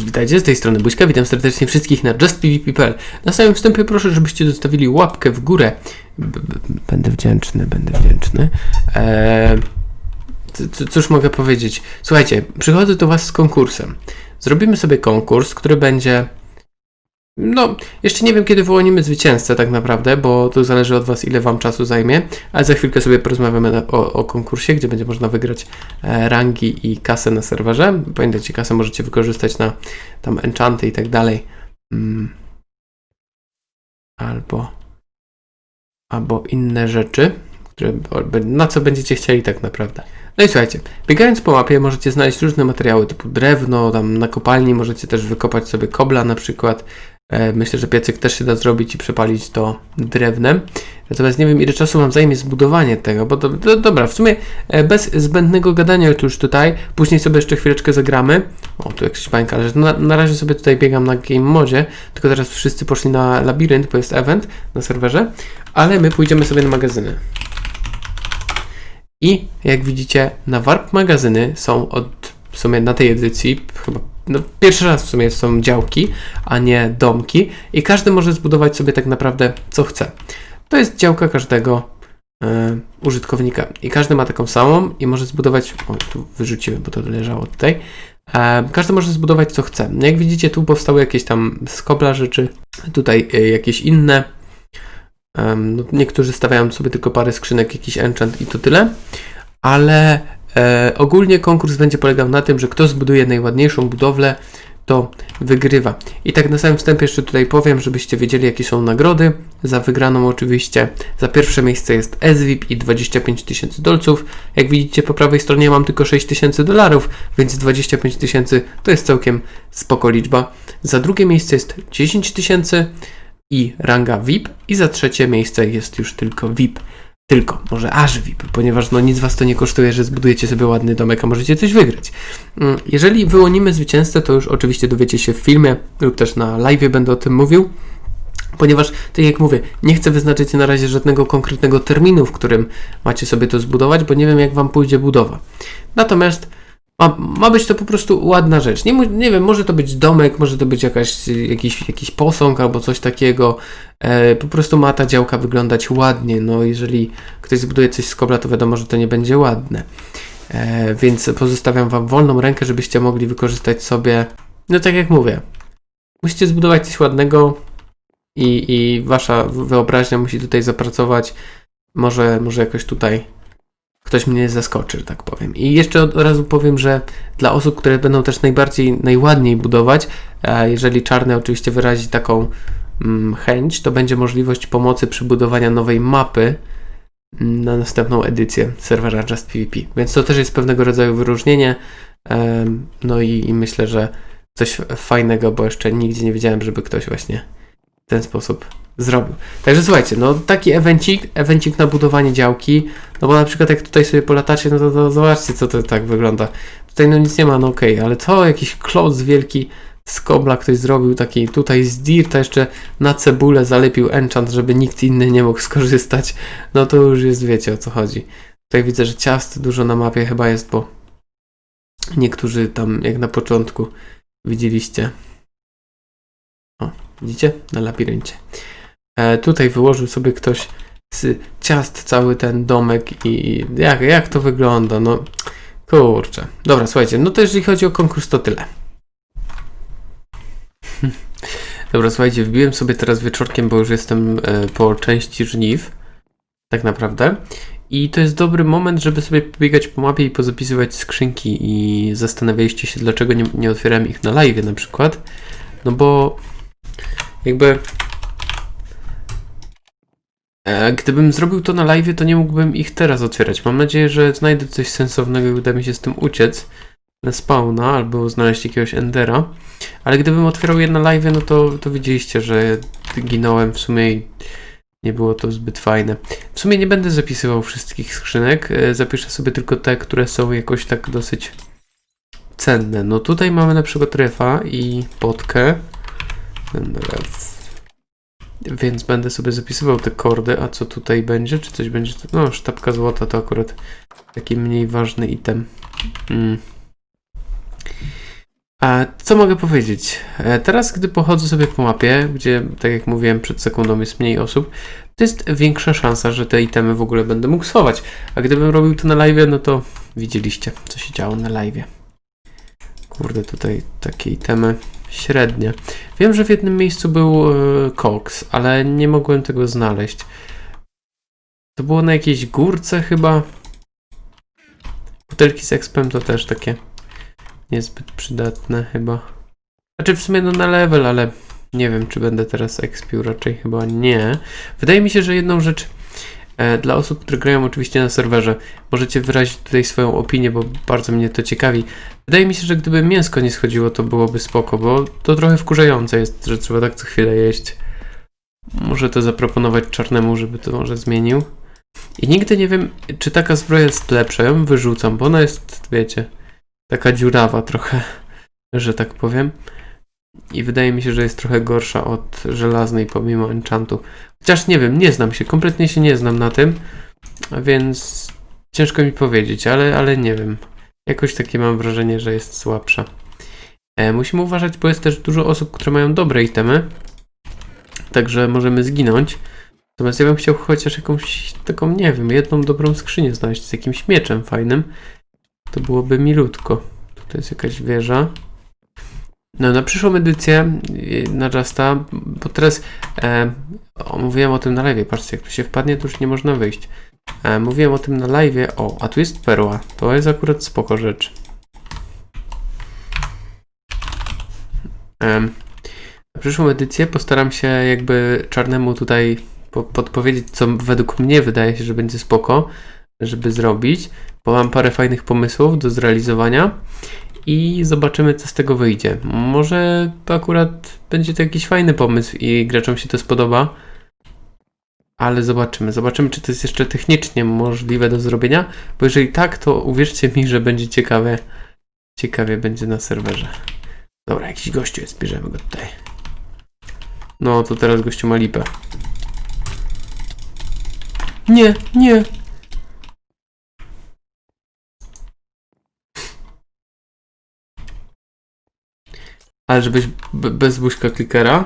Cześć, witajcie, z tej strony Buźka, witam serdecznie wszystkich na justpvp.pl. Na samym wstępie proszę, żebyście zostawili łapkę w górę. B- będę wdzięczny, będę wdzięczny. Eee, cóż mogę powiedzieć? Słuchajcie, przychodzę do Was z konkursem. Zrobimy sobie konkurs, który będzie... No, jeszcze nie wiem, kiedy wyłonimy zwycięzcę tak naprawdę, bo to zależy od Was, ile Wam czasu zajmie, ale za chwilkę sobie porozmawiamy na- o, o konkursie, gdzie będzie można wygrać e, rangi i kasę na serwerze. Pamiętajcie, kasę możecie wykorzystać na tam enchanty i tak dalej. Mm. Albo albo inne rzeczy, które, na co będziecie chcieli tak naprawdę. No i słuchajcie, biegając po mapie możecie znaleźć różne materiały typu drewno, tam na kopalni możecie też wykopać sobie kobla na przykład. E, Myślę, że piecyk też się da zrobić i przepalić to drewnem. Natomiast nie wiem, ile czasu Wam zajmie zbudowanie tego, bo to, dobra, w sumie e, bez zbędnego gadania już tutaj, później sobie jeszcze chwileczkę zagramy. O, tu jakaś bańka, ale na, na razie sobie tutaj biegam na game modzie, tylko teraz wszyscy poszli na labirynt, bo jest event na serwerze, ale my pójdziemy sobie na magazyny. I jak widzicie, na Warp magazyny są od w sumie na tej edycji chyba no, pierwszy raz w sumie są działki, a nie domki i każdy może zbudować sobie tak naprawdę co chce. To jest działka każdego e, użytkownika i każdy ma taką samą i może zbudować, o tu wyrzuciłem, bo to leżało tutaj, e, każdy może zbudować co chce. Jak widzicie tu powstały jakieś tam z kobla rzeczy, tutaj e, jakieś inne, no, niektórzy stawiają sobie tylko parę skrzynek, jakiś enchant i to tyle, ale e, ogólnie konkurs będzie polegał na tym, że kto zbuduje najładniejszą budowlę, to wygrywa. I tak na samym wstępie jeszcze tutaj powiem, żebyście wiedzieli, jakie są nagrody. Za wygraną oczywiście. Za pierwsze miejsce jest SVIP i 25 tysięcy dolców. Jak widzicie po prawej stronie mam tylko 6 tysięcy dolarów, więc 25 tysięcy to jest całkiem spoko liczba. Za drugie miejsce jest 10 tysięcy i ranga VIP i za trzecie miejsce jest już tylko VIP. Tylko, może aż VIP, ponieważ no nic was to nie kosztuje, że zbudujecie sobie ładny domek, a możecie coś wygrać. Mm, Jeżeli wyłonimy zwycięzcę, to już oczywiście dowiecie się w filmie lub też na live będę o tym mówił. Ponieważ, tak jak mówię, nie chcę wyznaczyć na razie żadnego konkretnego terminu, w którym macie sobie to zbudować, bo nie wiem, jak wam pójdzie budowa. Natomiast ma, ma być to po prostu ładna rzecz. Nie, nie wiem, może to być domek, może to być jakaś, jakiś, jakiś posąg albo coś takiego. E, po prostu ma ta działka wyglądać ładnie. No, jeżeli ktoś zbuduje coś z kobla, to wiadomo, że to nie będzie ładne. E, więc pozostawiam Wam wolną rękę, żebyście mogli wykorzystać sobie. No, tak jak mówię, musicie zbudować coś ładnego i, i Wasza wyobraźnia musi tutaj zapracować. Może, może jakoś tutaj ktoś mnie zaskoczy, że tak powiem. I jeszcze od razu powiem, że dla osób, które będą też najbardziej, najładniej budować, e, jeżeli czarny oczywiście wyrazi taką mm, chęć, to będzie możliwość pomocy przy budowaniu nowej mapy mm, na następną edycję serwera Just PvP. Więc to też jest pewnego rodzaju wyróżnienie. Em, No i, i myślę, że coś fajnego, bo jeszcze nigdzie nie widziałem, żeby ktoś właśnie w ten sposób zrobił. Także słuchajcie, no taki evencik, evencik na budowanie działki, no bo na przykład jak tutaj sobie polatacie, no to, to zobaczcie co to tak wygląda. Tutaj no nic nie ma, no okej, ale to jakiś kloc wielki z kobla ktoś zrobił taki, tutaj z dirta jeszcze na cebulę zalepił enchant, żeby nikt inny nie mógł skorzystać. No to już jest, wiecie o co chodzi. Tutaj widzę, że ciast dużo na mapie chyba jest, bo niektórzy tam jak na początku widzieliście. O, widzicie? Na labiryncie. E, tutaj wyłożył sobie ktoś z ciast cały ten domek i jak, jak to wygląda? No kurczę. Dobra, słuchajcie, no to jeżeli chodzi o konkurs, to tyle. Dobra, słuchajcie, wbiłem sobie teraz wieczorkiem, bo już jestem e, po części żniw. Tak naprawdę. I to jest dobry moment, żeby sobie pobiegać po mapie i pozapisywać skrzynki i zastanawialiście się, dlaczego nie, nie otwierałem ich na live na przykład. No bo jakby E, Gdybym zrobił to na live, to nie mógłbym ich teraz otwierać. Mam nadzieję, że znajdę coś sensownego i uda mi się z tym uciec na spawna albo znaleźć jakiegoś endera. Ale gdybym otwierał je na live, no to, to widzieliście, że ginąłem w sumie i nie było to zbyt fajne. W sumie nie będę zapisywał wszystkich skrzynek, e, zapiszę sobie tylko te, które są jakoś tak dosyć cenne. No tutaj mamy na przykład refa i potkę. Ten ref. Więc będę sobie zapisywał te kordy, a co tutaj będzie? Czy coś będzie? No, sztabka złota to akurat taki mniej ważny item. Mm. A co mogę powiedzieć? E, Teraz, gdy pochodzę sobie po mapie, gdzie, tak jak mówiłem przed sekundą, jest mniej osób, to jest większa szansa, że te itemy w ogóle będę mógł schować. A gdybym robił to na live, no to widzieliście, co się działo na live. Kurde, tutaj takie itemy średnie. Wiem, że w jednym miejscu był e, koks, ale nie mogłem tego znaleźć. To było na jakiejś górce chyba. Butelki z expem to też takie niezbyt przydatne chyba. Znaczy w sumie no na level, ale nie wiem czy będę teraz expił, raczej chyba nie. Wydaje mi się, że jedną rzecz dla osób, które grają oczywiście na serwerze, możecie wyrazić tutaj swoją opinię, bo bardzo mnie to ciekawi. Wydaje mi się, że gdyby mięsko nie schodziło, to byłoby spoko, bo to trochę wkurzające jest, że trzeba tak co chwilę jeść. Muszę to zaproponować czarnemu, żeby to może zmienił. I nigdy nie wiem, czy taka zbroja jest lepsza. Ja ją wyrzucam, bo ona jest, wiecie, taka dziurawa trochę, że tak powiem. I wydaje mi się, że jest trochę gorsza od żelaznej pomimo enchantu. Chociaż nie wiem, nie znam się, kompletnie się nie znam na tym, więc ciężko mi powiedzieć, ale, ale nie wiem. Jakoś takie mam wrażenie, że jest słabsza. E, musimy uważać, bo jest też dużo osób, które mają dobre itemy, także możemy zginąć. Natomiast ja bym chciał chociaż jakąś taką, nie wiem, jedną dobrą skrzynię znaleźć z jakimś mieczem fajnym. To byłoby milutko. Tutaj jest jakaś wieża. No, na przyszłą edycję y, na Justa, bo teraz e, mówiłem o tym na live. Patrzcie, jak tu się wpadnie, to już nie można wyjść. E, mówiłem o tym na live. O, a tu jest perła. To jest akurat spoko rzecz. Em, na przyszłą edycję postaram się jakby czarnemu tutaj po, podpowiedzieć, co według mnie wydaje się, że będzie spoko, żeby zrobić, bo mam parę fajnych pomysłów do zrealizowania i zobaczymy, co z tego wyjdzie. Może akurat będzie to jakiś fajny pomysł i graczom się to spodoba, ale zobaczymy. Zobaczymy, czy to jest jeszcze technicznie możliwe do zrobienia, bo jeżeli tak, to uwierzcie mi, że będzie ciekawe. Ciekawie będzie na serwerze. Dobra, jakiś gościu jest, bierzemy go tutaj. No, to teraz gościu ma lipę. Nie, nie. Ale żebyś be- bez buźka klikera?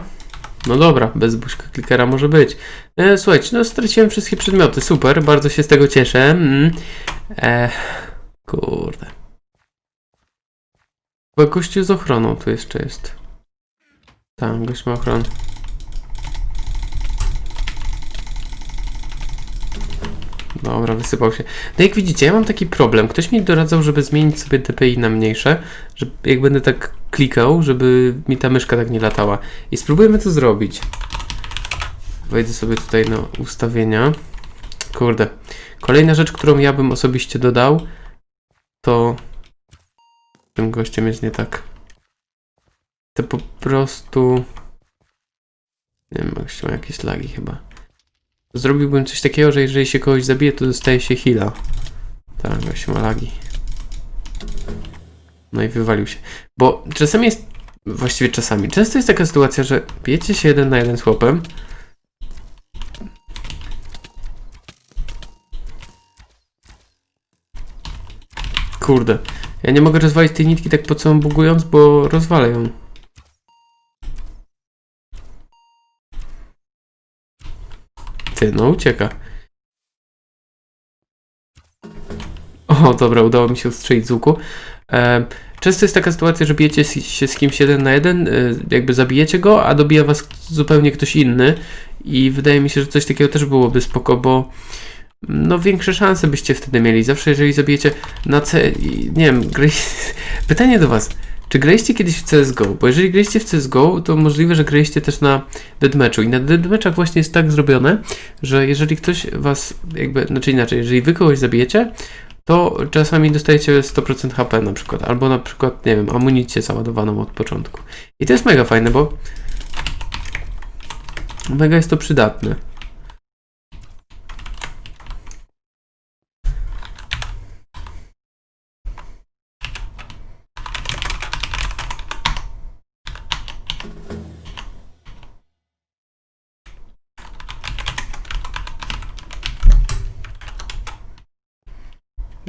No dobra, bez buźka klikera może być. E, słuchajcie, no straciłem wszystkie przedmioty, super, bardzo się z tego cieszę. Mm. E, kurde. Chyba gościu z ochroną tu jeszcze jest. Tak, gość ma ochronę. Dobra, wysypał się. No jak widzicie, ja mam taki problem. Ktoś mi doradzał, żeby zmienić sobie DPI na mniejsze, że jak będę tak klikał, żeby mi ta myszka tak nie latała. I spróbujemy to zrobić. Wejdę sobie tutaj na ustawienia. Kurde. Kolejna rzecz, którą ja bym osobiście dodał, to tym gościem jest nie tak. To po prostu... Nie wiem, gościu ma jakieś lagi chyba. Zrobiłbym coś takiego, że jeżeli się kogoś zabije, to dostaje się heala. Tak, gościu ma lagi. No i wywalił się. Bo czasami jest... Właściwie czasami. Często jest taka sytuacja, że bijecie się jeden na jeden z chłopem. Kurde. Ja nie mogę rozwalić tej nitki tak po całym bugując, bo rozwalę ją. No ucieka. O, dobra, udało mi się ustrzelić z łuku. E, często jest taka sytuacja, że bijecie się z kimś jeden na jeden, e, jakby zabijecie go, a dobija was zupełnie ktoś inny. I wydaje mi się, że coś takiego też byłoby spoko, bo no większe szanse byście wtedy mieli. Zawsze jeżeli zabijecie na C... Nie wiem, gry... Pytanie do was. Czy graliście kiedyś w CSGO? Bo jeżeli graliście w CSGO, to możliwe, że graliście też na deathmatchu. I na deathmatchach właśnie jest tak zrobione, że jeżeli ktoś was jakby, znaczy inaczej, jeżeli wy kogoś zabijecie, to czasami dostajecie 100% HP na przykład, albo na przykład, nie wiem, amunicję załadowaną od początku. I to jest mega fajne, bo mega jest to przydatne.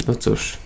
No cóż,